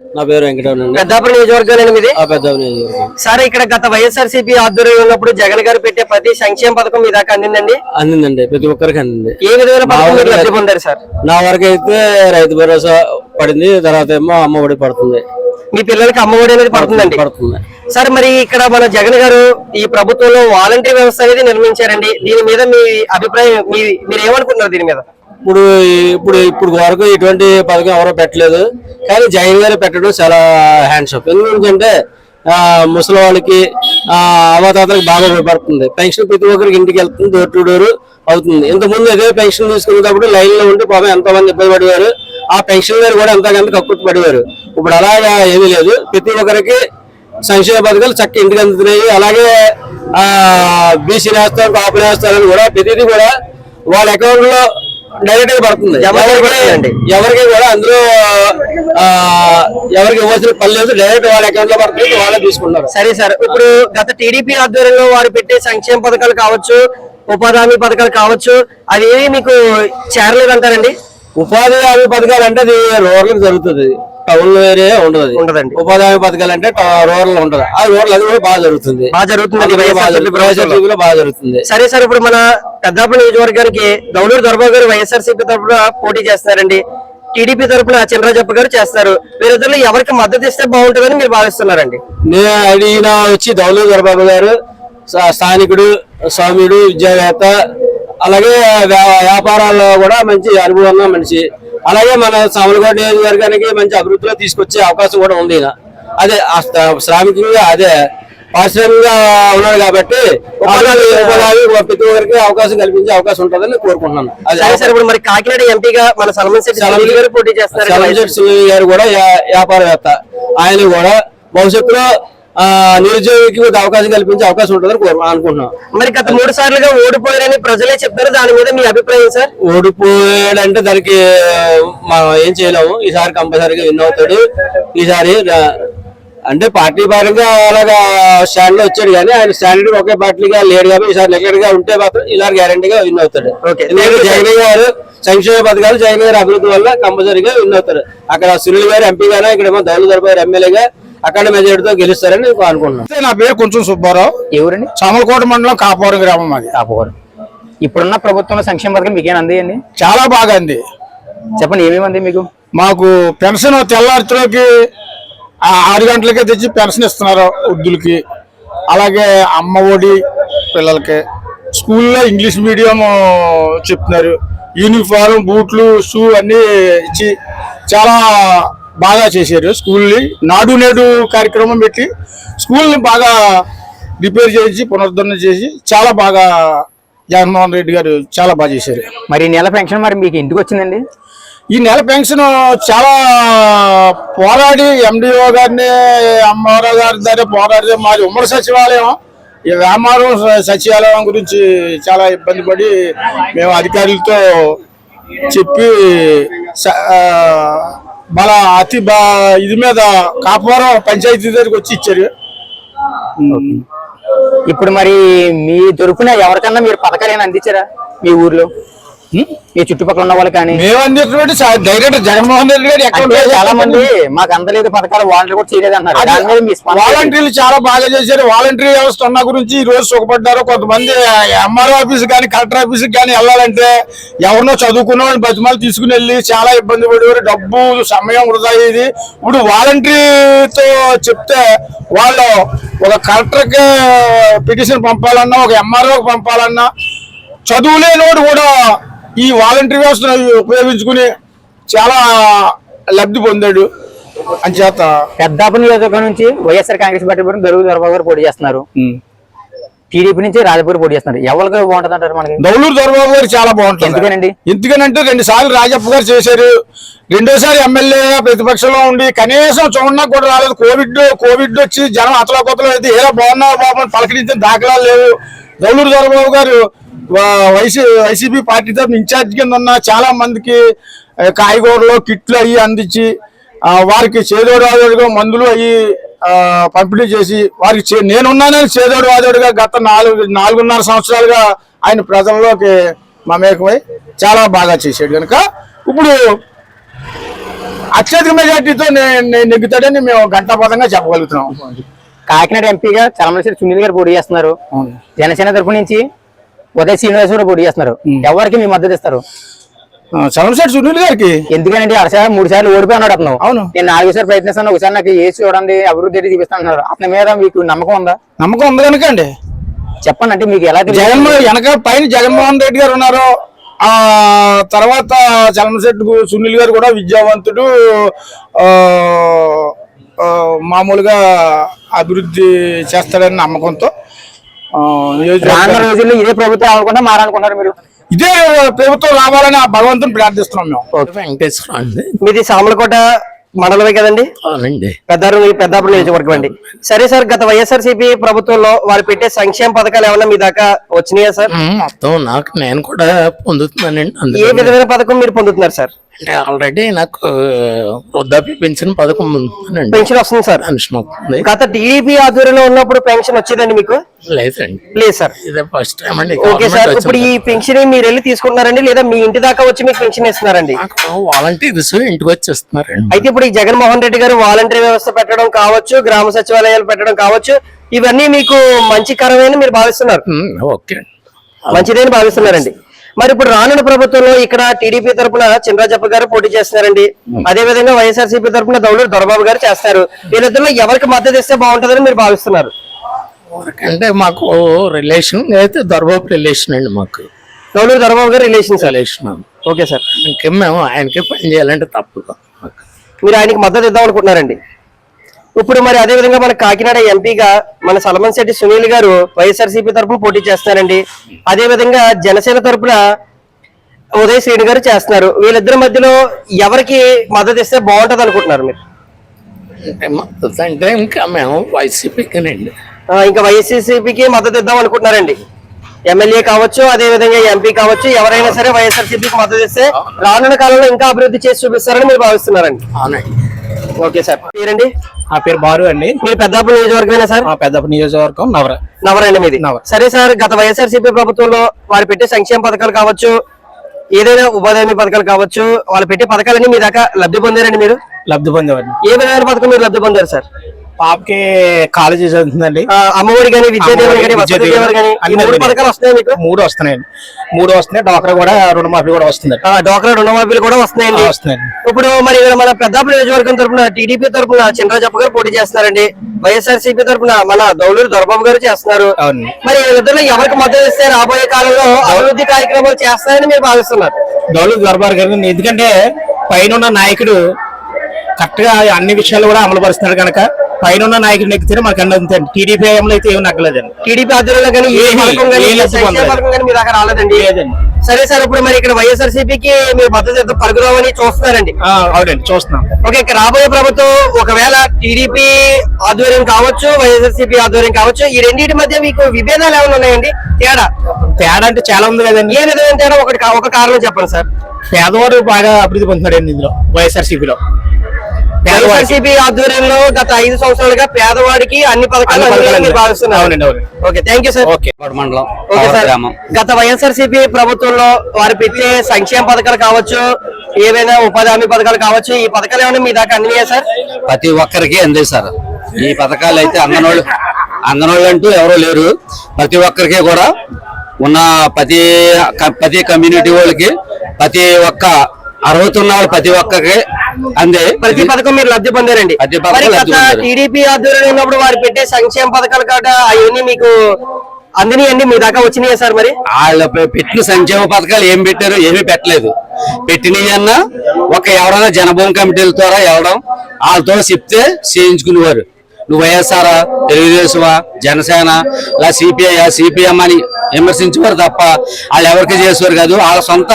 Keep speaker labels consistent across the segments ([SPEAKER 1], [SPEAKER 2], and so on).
[SPEAKER 1] నా పేరు వెంకటరమణ
[SPEAKER 2] పెద్దాపురం
[SPEAKER 1] నియోజకవర్గం.
[SPEAKER 2] సార్ ఇక్కడ గత వైఎస్ఆర్సీపీ ఆధ్వర్యంలో ఉన్నప్పుడు జగన్ గారు పెట్టే ప్రతి సంక్షేమ పథకం మీ దాకా అందిందండి?
[SPEAKER 1] అందిందండి ప్రతి ఒక్కరికి అందింది.
[SPEAKER 2] ఏ విధమైన పథకం మీరు లబ్ధి పొందారు సార్?
[SPEAKER 1] నా వరకు అయితే రైతు భరోసా పడింది తర్వాత ఏమో అమ్మ ఒడి పడుతుంది.
[SPEAKER 2] మీ పిల్లలకి అమ్మఒడి అనేది పడుతుందండి?
[SPEAKER 1] పడుతుంది.
[SPEAKER 2] సార్ మరి ఇక్కడ మన జగన్ గారు ఈ ప్రభుత్వంలో వాలంటీర్ వ్యవస్థ అనేది నిర్మించారండి. దీని మీద మీ అభిప్రాయం మీ మీరు ఏమనుకుంటున్నారు దీని మీద?
[SPEAKER 1] ఇప్పుడు ఇప్పుడు ఇప్పుడు వరకు ఇటువంటి పథకం ఎవరో పెట్టలేదు. కానీ జగన్ గారు పెట్టడం చాలా హ్యాండ్షాప్ ఎందుకంటే ముసలి వాళ్ళకి అవతాతలకు బాగా ఉపయోగపడుతుంది పెన్షన్ ప్రతి ఒక్కరికి ఇంటికి వెళ్తుంది డోర్ టు డోర్ అవుతుంది. ఇంతకుముందు అదే పెన్షన్ తీసుకునేటప్పుడు లైన్లో ఉండి పాపం ఎంతో మంది ఇబ్బంది పడేవారు. ఆ పెన్షన్ గారు కూడా ఎంతకంత కక్కుర్తి పడేవారు. ఇప్పుడు అలాగా ఏమీ లేదు. ప్రతి ఒక్కరికి సంక్షేమ పథకాలు చక్కగా ఇంటికి అందుతున్నాయి. అలాగే ఆ బీసీ నేస్తారు కాపు నేస్తారని కూడా ప్రతిదీ కూడా వాళ్ళ అకౌంట్లో డైరెక్ట్గా పడుతుంది ఎవరికి కూడా అందులో ఎవరికి ఇవ్వాల్సిన పని లేదు. డైరెక్ట్ వాళ్ళ అకౌంట్లో పడుతుంది వాళ్ళే తీసుకుంటారు.
[SPEAKER 2] సరే సార్ ఇప్పుడు గత టీడీపీ ఆధ్వర్యంలో వారు పెట్టే సంక్షేమ పథకాలు కావచ్చు ఉపాధి హామీ పథకాలు కావచ్చు అవి మీకు చేరలేదంటారండి?
[SPEAKER 1] ఉపాధి హామీ పథకాలు అంటే అది రూరల్ జరుగుతుంది. టౌన్లో ఏరియా ఉండదు.
[SPEAKER 2] ఉండదండి.
[SPEAKER 1] ఉపాధి పథకాలు అంటే రూరల్లో ఉంటది. ఆ రూరల్ అది కూడా బాగా జరుగుతుంది.
[SPEAKER 2] బాగా
[SPEAKER 1] జరుగుతుంది. బాగా జరుగుతుంది.
[SPEAKER 2] సరే సార్ ఇప్పుడు మన పెద్దాపురం నియోజకవర్గానికి గౌలూరు దొరబాబు గారు వైఎస్ఆర్సీపీ తరఫున పోటీ చేస్తున్నారండి. టీడీపీ తరఫున చినరాజప్ప గారు చేస్తారు. వీరిద్దరు ఎవరికి మద్దతు ఇస్తే బాగుంటుందని మీరు భావిస్తున్నారండి?
[SPEAKER 1] నేను ఈయన వచ్చి దౌలు దొరబాబు గారు స్థానికుడు స్వామియుడు విద్యావేత్త అలాగే వ్యా- వ్యాపారాల్లో కూడా మంచి అనుభవం ఉన్న మనిషి. అలాగే మన సామలకోట నియోజకవర్గానికి మంచి అభివృద్ధిలో తీసుకొచ్చే అవకాశం కూడా ఉంది. అదే శ్రామికంగా అదే పారిశ్రామికంగా ఉన్నాడు కాబట్టి ప్రతి ఒక్కరికి అవకాశం కల్పించే అవకాశం ఉంటుందని కోరుకుంటున్నాను. అది
[SPEAKER 2] సరే ఇప్పుడు మరి కాకినాడ ఎంపీగా మన సల్మాన్ శెట్టి సునీల్ గారు పోటీ
[SPEAKER 1] గారు కూడా వ్యా- వ్యాపారవేత్త. ఆయన కూడా భవిష్యత్తులో నిరుద్యోగికి ఒక అవకాశం కల్పించే అవకాశం ఉంటుందని కోరు అనుకుంటున్నాం.
[SPEAKER 2] మరి గత మూడు సార్లుగా ఓడిపోయారని ప్రజలే చెప్తారు దాని మీద మీ అభిప్రాయం సార్?
[SPEAKER 1] ఓడిపోయాడంటే దానికి మనం ఏం చేయలేము. ఈసారి కంపల్సరీగా విన్ అవుతాడు. ఈసారి అంటే పార్టీ పరంగా అలాగా స్టాండ్లో వచ్చాడు కానీ ఆయన స్టాండ్ ఒకే పార్టీగా లేడు కాబట్టి ఈసారి నెగ్గర్గా ఉంటే మాత్రం ఈసారి గ్యారంటీగా విన్ అవుతాడు. జగన్ గారు సంక్షేమ పథకాలు జగన్ గారి అభివృద్ధి వల్ల కంపల్సరీగా విన్ అవుతారు. అక్కడ సునీల్ గారు ఎంపీగానే ఇక్కడేమో దౌలు దర్బారు ఎమ్మెల్యేగా అక్కడ మెజార్టీతో గెలుస్తారని నేను అనుకుంటున్నాను.
[SPEAKER 3] అయితే నా పేరు కొంచెం సుబ్బారావు.
[SPEAKER 4] ఎవరండి?
[SPEAKER 3] సామలకోట మండలం కాపవరం గ్రామం అది
[SPEAKER 4] కాపుకోరు ఇప్పుడున్న ప్రభుత్వంలో సంక్షేమ పథకం మీకేం అందేయండి?
[SPEAKER 3] చాలా బాగా అంది.
[SPEAKER 4] చెప్పండి ఏమేమి అంది మీకు?
[SPEAKER 3] మాకు పెన్షన్ తెల్లారిలోకి ఆరు గంటలకే తెచ్చి పెన్షన్ ఇస్తున్నారు వృద్ధులకి. అలాగే అమ్మ ఒడి పిల్లలకి. స్కూల్లో ఇంగ్లీష్ మీడియం చెప్తున్నారు. యూనిఫారం బూట్లు షూ అన్నీ ఇచ్చి చాలా బాగా చేశారు. స్కూల్ని నాడు నేడు కార్యక్రమం పెట్టి స్కూల్ని బాగా రిపేర్ చేసి పునరుద్ధరణ చేసి చాలా బాగా జగన్మోహన్ రెడ్డి గారు చాలా బాగా చేశారు.
[SPEAKER 4] మరి ఈ నెల పెన్షన్ మరి మీకు ఇంటికి వచ్చిందండి?
[SPEAKER 3] ఈ నెల పెన్షన్ చాలా పోరాడి ఎండిఓ గారిని అమ్మవారి గారి దగ్గర పోరాడి మాది ఉమ్మడి సచివాలయం. ఈ వ్యాపారం సచివాలయం గురించి చాలా ఇబ్బంది పడి మేము అధికారులతో చెప్పి మన అతి బా ఇది మీద కాపురం పంచాయతీ దగ్గరికి వచ్చి ఇచ్చారు.
[SPEAKER 4] ఇప్పుడు మరి మీ తరపున ఎవరికన్నా మీరు పథకాలు ఏమైనా అందించారా మీ ఊర్లో? మీ చుట్టుపక్కల ఉన్న వాళ్ళు కానీ
[SPEAKER 3] డైరెక్ట్ జగన్మోహన్ రెడ్డి గారు ఎక్కడ
[SPEAKER 4] చాలా మంది మాకు అందలేదు పథకాలు వాళ్ళు కూడా చేయలేదు అన్నారు?
[SPEAKER 3] వాలంటీర్లు చాలా బాగా చేశారు. వాలంటీర్ వ్యవస్థ ఉన్న గురించి ఈ రోజు సుఖపడ్డారు. కొంతమంది ఎంఆర్ఓ ఆఫీస్ కానీ కలెక్టర్ ఆఫీస్ కానీ వెళ్ళాలంటే ఎవరినో చదువుకున్న వాళ్ళని బతిమాలు తీసుకుని వెళ్ళి చాలా ఇబ్బంది పడేవారు. డబ్బు సమయం వృధా అయ్యేది. ఇప్పుడు వాలంటీర్తో చెప్తే వాళ్ళు ఒక కలెక్టర్కి పిటిషన్ పంపాలన్నా ఒక ఎంఆర్ఓకి పంపాలన్నా చదువులేనోడు కూడా ఈ వాలంటీర్ వ్యవస్థను ఉపయోగించుకుని చాలా లబ్ధి పొందాడు. అంచేత
[SPEAKER 4] పెద్దాపురం నియోజకవర్గం నుంచి వైఎస్ఆర్ కాంగ్రెస్ పార్టీ గరువు దొరబాబు గారు పోటీ చేస్తున్నారు. టీడీపీ నుంచి రాజపూర్ పోటీ చేస్తున్నారు. ఎవరికి బాగుంటుంది అంటారు మనకి?
[SPEAKER 3] దౌలూరు దొరబాబు గారు చాలా బాగుంటుంది.
[SPEAKER 4] ఎందుకనండి?
[SPEAKER 3] ఎందుకనంటే రెండు సార్లు రాజప్ప గారు చేశారు. రెండోసారి ఎమ్మెల్యేగా ప్రతిపక్షంలో ఉండి కనీసం చూడన్నా కూడా రాలేదు. కోవిడ్ కోవిడ్ వచ్చి జనం అతల కొత్తలో అయితే ఏదో బాగున్నా బాబు అని పలకరించిన దాఖలాలు లేవు. దౌలూరు దొరబాబు గారు వైసీ వైసీపీ పార్టీ తరఫున ఇన్ఛార్జ్ కింద ఉన్న చాలా మందికి కాయగూరలు కిట్లు అవి అందించి వారికి చేదోడు ఆదోడుగా మందులు అవి పంపిణీ చేసి వారికి చే- నేనున్నానని చేదోడు ఆదోడుగా గత నాలుగు నాలుగున్నర సంవత్సరాలుగా ఆయన ప్రజల్లోకి మమేకమై చాలా బాగా చేశాడు కనుక ఇప్పుడు అత్యధిక మెజార్టీతో నే- నే- నెగ్గుతాడని మేము గంటాపదంగా చెప్పగలుగుతున్నాం.
[SPEAKER 4] కాకినాడ ఎంపీగా చలమలశ్వరి సునీల్ గారు పోటీ చేస్తున్నారు. జనసేన తరపు నుంచి ఉదయ్ శ్రీనివాస్ కూడా పోటీ చేస్తున్నారు. ఎవరికి మీ మద్దతు ఇస్తారు?
[SPEAKER 3] చలమశెట్టి సునీల్ గారికి.
[SPEAKER 4] ఎందుకంటే అరసారి మూడు సార్లు ఓడిపోయి అన్నాడు అతను.
[SPEAKER 3] అవును.
[SPEAKER 4] నేను నాలుగు సార్లు ప్రయత్నిస్తాను ఒకసారి నాకు ఏసి చూడండి అభివృద్ధి చూపిస్తాను అన్నారు. అతని మీద మీకు నమ్మకం ఉందా?
[SPEAKER 3] నమ్మకం ఉంది కనుక అండి.
[SPEAKER 4] చెప్పండి అంటే మీకు ఎలా?
[SPEAKER 3] జగన్మోహన్ వెనక పైన జగన్మోహన్ రెడ్డి గారు ఉన్నారు. ఆ తర్వాత చలమశెట్టి సునీల్ గారు కూడా విద్యావంతుడు. మామూలుగా అభివృద్ధి చేస్తాడని నమ్మకంతో
[SPEAKER 4] రానున్న రోజుల్లో ఇదే ప్రభుత్వం అనుకుంటా మారనుకుంటారు మీరు?
[SPEAKER 3] ఇదే ప్రభుత్వం రావాలని ఆ భగవంతుని ప్రార్థిస్తున్నాం మేము.
[SPEAKER 1] వెంకటేశ్వర అండి
[SPEAKER 2] మీది సామలకోట మండలమే కదండి?
[SPEAKER 1] అవునండి.
[SPEAKER 2] పెద్దారు పెద్దాపురం నియోజకవర్గం అండి. సరే సార్ గత వైఎస్ఆర్సీపీ ప్రభుత్వంలో వారు పెట్టే సంక్షేమ పథకాలు ఏమన్నా మీ దాకా వచ్చినాయా సార్?
[SPEAKER 1] మొత్తం నాకు నేను కూడా పొందుతున్నానండి
[SPEAKER 2] ఏ విధమైన పథకం మీరు పొందుతున్నారు సార్?
[SPEAKER 1] అంటే ఆల్రెడీ నాకు వృద్ధాప్య పెన్షన్ పథకం
[SPEAKER 2] పెన్షన్ వస్తుంది సార్.
[SPEAKER 1] పెన్షన్ వస్తుంది.
[SPEAKER 2] గత టీడీపీ ఆధ్వర్యంలో ఉన్నప్పుడు పెన్షన్ వచ్చేదండి మీకు?
[SPEAKER 1] లేదండి
[SPEAKER 2] లేదు సార్.
[SPEAKER 1] ఇదే ఫస్ట్ టైం అండి.
[SPEAKER 2] Okay sir. ఇప్పుడు ఈ పెన్షన్ మీరు వెళ్ళి తీసుకుంటున్నారండి? లేదా మీ ఇంటి దాకా వచ్చి మీకు పెన్షన్ ఇస్తున్నారండి?
[SPEAKER 1] వాలంటీర్స్ ఇంటికి వచ్చి ఇస్తున్నారండి.
[SPEAKER 2] అయితే ఇప్పుడు ఈ జగన్మోహన్ రెడ్డి గారు వాలంటరీ వ్యవస్థ పెట్టడం కావచ్చు గ్రామ సచివాలయాలు పెట్టడం కావచ్చు ఇవన్నీ మీకు మంచికరమైన మీరు భావిస్తున్నారు.
[SPEAKER 1] ఓకే
[SPEAKER 2] మంచిదని భావిస్తున్నారండి. మరి ఇప్పుడు రానున్న ప్రభుత్వంలో ఇక్కడ టీడీపీ తరపున చినరాజప్ప గారు పోటీ చేస్తున్నారండి. అదే విధంగా వైఎస్ఆర్సీపీ తరపున దౌలూరు దొరబాబు గారు చేస్తారు. వీళ్ళిద్దరిలో ఎవరికి మద్దతు ఇస్తే బాగుంటుందని మీరు భావిస్తున్నారు?
[SPEAKER 1] అంటే మాకు రిలేషన్ అయితే దొరబాబు రిలేషన్ అండి మాకు.
[SPEAKER 2] దౌలూరు దొరబాబు గారు రిలేషన్
[SPEAKER 1] రిలేషన్
[SPEAKER 2] ఓకే సార్.
[SPEAKER 1] ఇంకేం మేము ఆయనకే పని చేయాలంటే తప్పదు మాకు.
[SPEAKER 2] మీరు ఆయనకి మద్దతు ఇద్దాం అనుకుంటున్నారండి. ఇప్పుడు మరి అదే విధంగా మన కాకినాడ ఎంపీగా మన సలమన్ శెట్టి సునీల్ గారు వైఎస్ఆర్సీపీ తరపున పోటీ చేస్తున్నారండి. అదే విధంగా జనసేన తరపున ఉదయ్ శ్రీని గారు చేస్తున్నారు. వీళ్ళిద్దరి మధ్యలో ఎవరికి మద్దతు ఇస్తే బాగుంటది అనుకుంటున్నారు మీరు?
[SPEAKER 1] అంటే మద్దతు అంటే ఇంకా మేము వైసీపీకేనండి.
[SPEAKER 2] ఇంకా మద్దతు ఇద్దాం అనుకుంటున్నారండి. ఎమ్మెల్యే కావచ్చు అదే విధంగా ఎంపీ కావచ్చు ఎవరైనా సరే వైఎస్ఆర్సీపీకి మద్దతు ఇస్తే రానున్న కాలంలో ఇంకా అభివృద్ధి చేసి చూపిస్తారని మీరు భావిస్తున్నారండి.
[SPEAKER 1] అవునండి.
[SPEAKER 2] Okay sir. పేరండి?
[SPEAKER 5] నా పేరు బారు అండి.
[SPEAKER 2] మీరు పెద్దాపురం నియోజకవర్గమేనా సార్?
[SPEAKER 5] మా పెద్ద నియోజకవర్గం నవర.
[SPEAKER 2] నవరండి మీది.
[SPEAKER 5] నవర.
[SPEAKER 2] సరే సార్ గత వైఎస్ఆర్సీపీ ప్రభుత్వంలో వారు పెట్టే సంక్షేమ పథకాలు కావచ్చు ఏదైనా ఉపాధి హామీ పథకాలు కావచ్చు వాళ్ళు పెట్టే పథకాలన్నీ మీ దాకా లబ్ధి పొందారండి మీరు?
[SPEAKER 5] లబ్ధి పొందేవాడిని.
[SPEAKER 2] ఏ విధమైన పథకం మీరు లబ్ధి పొందారు సార్?
[SPEAKER 5] పాపకి కాలేజీ చదువుతుందండి
[SPEAKER 2] అమ్మఒడి కానీ విద్యాదేవన్ కానీ కానీ మూడు. పథకాలు వస్తున్నాయి మీకు?
[SPEAKER 5] మూడు వస్తున్నాయండి. మూడు వస్తున్నాయి. డాక్టర్ కూడా రుణమాఫీ కూడా వస్తుందండి.
[SPEAKER 2] ఆ, డోక్రా రుణమాఫీలు కూడా వస్తున్నాయండి.
[SPEAKER 5] వస్తున్నాయండి.
[SPEAKER 2] ఇప్పుడు మరి మన పెద్దాపురం నియోజకవర్గం తరపున టీడీపీ తరపున చంద్రజప్ప గారు పోటీ చేస్తున్నారండి. వైఎస్ఆర్సీపీ తరపున మన దౌలూరు దొరబాబు గారు చేస్తున్నారు. మరి వీళ్ళిద్దరిలో ఎవరికి మద్దతు ఇస్తే రాబోయే కాలంలో అభివృద్ధి కార్యక్రమాలు చేస్తారని మీరు భావిస్తున్నారు?
[SPEAKER 5] దౌలత్ దర్బార్ గారు ఎందుకంటే పైన నాయకుడు కరెక్ట్గా అన్ని విషయాలు కూడా అమలు పరుస్తున్నాడు కనుక పైన ఉన్న నాయకుడు నెక్కితే మాకు అంత టీడీపీ హయాంలో అయితే ఏమి నగ్గలేదండి.
[SPEAKER 2] టీడీపీ ఆధ్వర్యంలో కానీ ఏ పథకం కానీ
[SPEAKER 5] ఏ
[SPEAKER 2] ఏ
[SPEAKER 5] లబ్ధి
[SPEAKER 2] సంక్షేమ
[SPEAKER 5] పొందలేదు.
[SPEAKER 2] పథకం కానీ మీ దాకా రాలేదండి.
[SPEAKER 5] లేదండి.
[SPEAKER 2] సరే సార్ ఇప్పుడు మరి ఇక్కడ వైఎస్ఆర్సీపీకి మీరు మద్దతు ఇద్దాం, పలుకుదామని చూస్తున్నారండి.
[SPEAKER 5] ఆ, అవునండి చూస్తున్నాం.
[SPEAKER 2] ఓకే ఇక రాబోయే ప్రభుత్వం ఒకవేళ టీడీపీ ఆధ్వర్యం కావచ్చు వైఎస్ఆర్సీపీ ఆధ్వర్యం కావచ్చు ఈ రెండింటి మధ్య మీకు విభేదాలు ఏమైనా ఉన్నాయండి? తేడా?
[SPEAKER 5] తేడా అంటే చాలా ఉంది కదండి.
[SPEAKER 2] ఏ విధమైన తేడా? ఒకటి కా- ఒక కారణం చెప్పండి సార్.
[SPEAKER 5] పేదవాడు బాగా అభివృద్ధి పొందుతున్నాడు ఇందులో? వైఎస్ఆర్సీపీలో.
[SPEAKER 2] వైఎస్ఆర్సీపీ ఆధ్వర్యంలో గత ఐదు సంవత్సరాలుగా పేదవాడికి అన్ని పథకాలు. భావిస్తున్నారు. Okay thank you sir
[SPEAKER 5] okay
[SPEAKER 1] మండలం
[SPEAKER 2] ఓకే సార్ గత వైఎస్ఆర్సీపీ ప్రభుత్వంలో వారు పెట్టే సంక్షేమ పథకాలు కావచ్చు ఏవైనా ఉపాధి హామీ పథకాలు కావచ్చు ఈ పథకాలు ఏమైనా మీ దాకా అందినాయా సార్
[SPEAKER 1] ప్రతి ఒక్కరికి అందేశారు ఈ పథకాలు అయితే అంగనోళ్ళు అంగనోళ్ళు అంటూ ఎవరూ లేరు. ప్రతి ఒక్కరికి కూడా ఉన్న ప్రతి ప్రతి కమ్యూనిటీ వాళ్ళకి ప్రతి ఒక్క అర్హత ఉన్న వాళ్ళు ప్రతి ఒక్కరికి అందే
[SPEAKER 2] ప్రతి పథకం మీరు లబ్ధి పొందారండి. టీడీపీ ఆధ్వర్యంలో ఉన్నప్పుడు వారు పెట్టే సంక్షేమ పథకాలు కాట అవన్నీ మీకు అందినాయండి? మీ దాకా వచ్చినాయా సార్ మరి?
[SPEAKER 1] వాళ్ళ పెట్టిన సంక్షేమ పథకాలు ఏం పెట్టారు? ఏమీ పెట్టలేదు. పెట్టినవి అన్నా ఒక ఎవరైనా జనభూమి కమిటీల ద్వారా వెళ్ళడం వాళ్ళతో చెప్తే చేయించుకునేవారు. నువ్వు వైఎస్ఆర్ తెలుగుదేశమా జనసేన ఇలా సిపిఐ సిపిఎం అని విమర్శించేవారు తప్ప వాళ్ళు ఎవరికి చేసేవారు కాదు. వాళ్ళ సొంత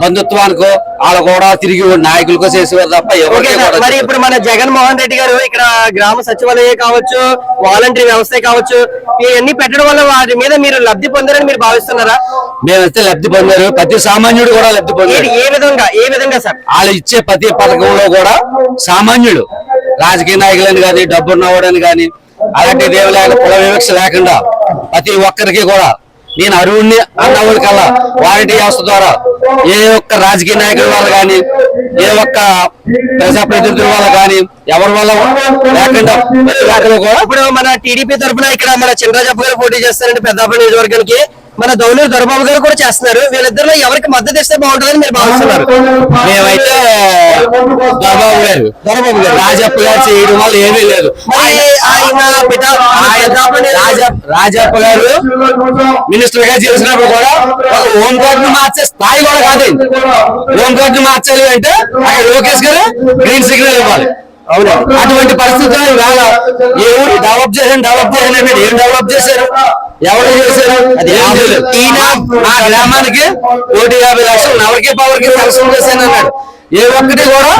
[SPEAKER 1] బంధుత్వానికో వాళ్ళు కూడా తిరిగి నాయకులకో చేసేవారు తప్ప
[SPEAKER 2] మరి ఇప్పుడు మన జగన్మోహన్ రెడ్డి గారు ఇక్కడ గ్రామ సచివాలయం కావచ్చు వాలంటరీ వ్యవస్థ కావచ్చు ఇవన్నీ పెట్టడం వల్ల వాటి మీద మీరు లబ్ధి పొందారని మీరు భావిస్తున్నారా?
[SPEAKER 1] మేమైతే లబ్ధి పొందారు. ప్రతి సామాన్యుడు కూడా లబ్ధి పొందారు.
[SPEAKER 2] ఏ విధంగా ఏ విధంగా సార్?
[SPEAKER 1] వాళ్ళు ఇచ్చే ప్రతి పథకంలో కూడా సామాన్యుడు రాజకీయ నాయకులని కానీ డబ్బున్నవాడని కానీ అలాంటి దేవులైన కుల వివక్ష లేకుండా ప్రతి ఒక్కరికి కూడా నేను అరువుని అన్నవాడికల్లా వాలంటీ వ్యవస్థ ద్వారా ఏ ఒక్క రాజకీయ నాయకుల వల్ల కానీ ఏ ఒక్క ప్రజాప్రతినిధుల వల్ల కానీ ఎవరి వల్ల లేకుండా కూడా
[SPEAKER 2] ఇప్పుడు మన టీడీపీ తరఫున ఇక్కడ మన చినరాజప్ప గారు పోటీ చేస్తారండి పెద్దాపల్లి నియోజకవర్గానికి. మన దౌలూరు దొరబాబు గారు కూడా చేస్తున్నారు. వీళ్ళిద్దరిలో ఎవరికి మద్దతు ఇస్తే బాగుంటుందని మీరు భావిస్తున్నారు.
[SPEAKER 1] మేమైతే దొరబాబు గారు దొరబాబు గారు రాజప్ప గారు చేయడం వల్ల ఏమీ లేదు. రాజప్ప గారు మినిస్టర్గా చేసినప్పుడు కూడా ఒక హోమ్ గార్డ్ను మార్చే స్థాయి కూడా కాదు హోమ్ గార్డ్ను మార్చాలి అంటే అక్కడ లోకేష్ గారు గ్రీన్ సిగ్నల్ ఇవ్వాలి. అవును? అటువంటి పరిస్థితుల్లో ఇవాళ ఏ ఊరు డెవలప్ చేశాను డెవలప్ చేశాను ఏం డెవలప్ చేశారు? ఎవరు చేశారు అది. ఈయన మా గ్రామానికి కోటి యాభై లక్షలు నవరికి పవర్కి శాంక్షన్ చేశాను అన్నాడు ఏ ఒక్కటి కూడా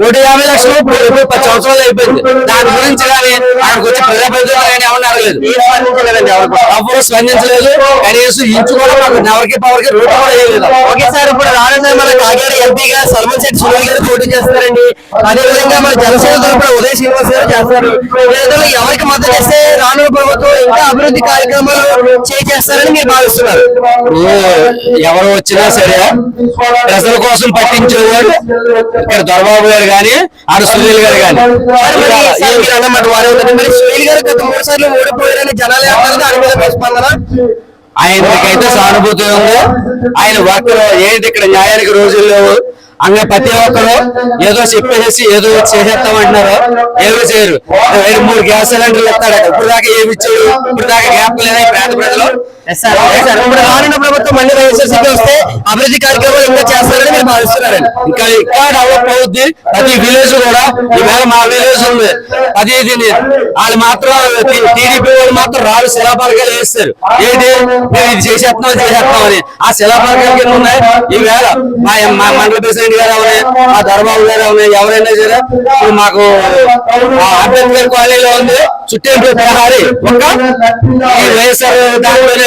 [SPEAKER 1] నూట యాభై లక్షలు ఇప్పుడు ఇప్పుడు పది సంవత్సరాలు అయిపోయింది. దాని గురించి కానీ అక్కడికి వచ్చి ప్రజాప్రతినిధులు కానీ ఎవరిని అడగలేదు.
[SPEAKER 2] ఎవరు
[SPEAKER 1] స్పందించలేదు. కనీసం ఇంచు కూడా మాకు నవరికి పవర్కి రోడ్డు కూడా వేయలేదు.
[SPEAKER 2] ఒకేసారి ఇప్పుడు రానున్న మన కాకినాడ ఎంపీగా సల్మాన్ శెట్టి సునీల్ గారు పోటీ చేస్తారండి అదేవిధంగా మన జనసేన తరపున ఉదయ శ్రీనివాస్ గారు చేస్తారు ఎవరికి మద్దతు ఇస్తే రానున్న ప్రభుత్వం ఇంకా అభివృద్ధి కార్యక్రమాలు చేస్తారని మీరు భావిస్తున్నారు.
[SPEAKER 1] ఎవరు వచ్చినా సరే ప్రజల కోసం పట్టించేవాడు ఇక్కడ దొరబాబు గారు కానీ ఆడ సునీల్ గారు కానీ
[SPEAKER 2] అన్నమాట వారే మరి సునీల్ గారు గత మూడు సార్లు ఓడిపోయారని జనాలు దాని మీద మీ స్పందన?
[SPEAKER 1] ఆయనకైతే సానుభూతి ఉంది. ఆయన వర్క్ ఏంటి ఇక్కడ న్యాయానికి రోజులు లేవు. అంగ ప్రతి ఒక్కరు ఏదో చెప్పేసి ఏదో చేసేస్తామంటున్నారు ఏమీ చేయరు. మూడు గ్యాస్ సిలిండర్లు ఇస్తాడు ఇప్పుడు దాకా ఏమి ఇచ్చాడు? ఇప్పుడు దాకా గ్యాప్ లేదా పేద ప్రజలు.
[SPEAKER 2] ఇప్పుడు రానున్న ప్రభుత్వం మళ్ళీ వైఎస్ఆర్సీపీ వస్తే అభివృద్ధి కార్యక్రమాలు ఇంకా చేస్తారని మీరు భావిస్తున్నారండి.
[SPEAKER 1] ఇంకా ఇంకా డెవలప్ అవుద్ది. ప్రతి విలేజ్ కూడా ఈవేళ మా విలేజ్ ఉంది. అది దీన్ని వాళ్ళు మాత్రం టీడీపీ వాళ్ళు మాత్రం రాళ్ళు శిలాపాలకాలు వేస్తారు. ఏంటి? మేము ఇది చేసేస్తున్నాం ఇది చేసేస్తున్నాం అని. ఆ శిలాపాలకాలు కింద ఉన్నాయి. ఈవేళ మా మా మండల ప్రెసిడెంట్ గారు అవనే మా ధర్మాబు గారు అవనే ఎవరైనా సరే ఇప్పుడు మాకు ఆ అంబేద్కర్ కాలనీలో ఉంది. చుట్టూ ప్రహారీ. ఒక ఈ వైఎస్ఆర్ దాంట్లోనే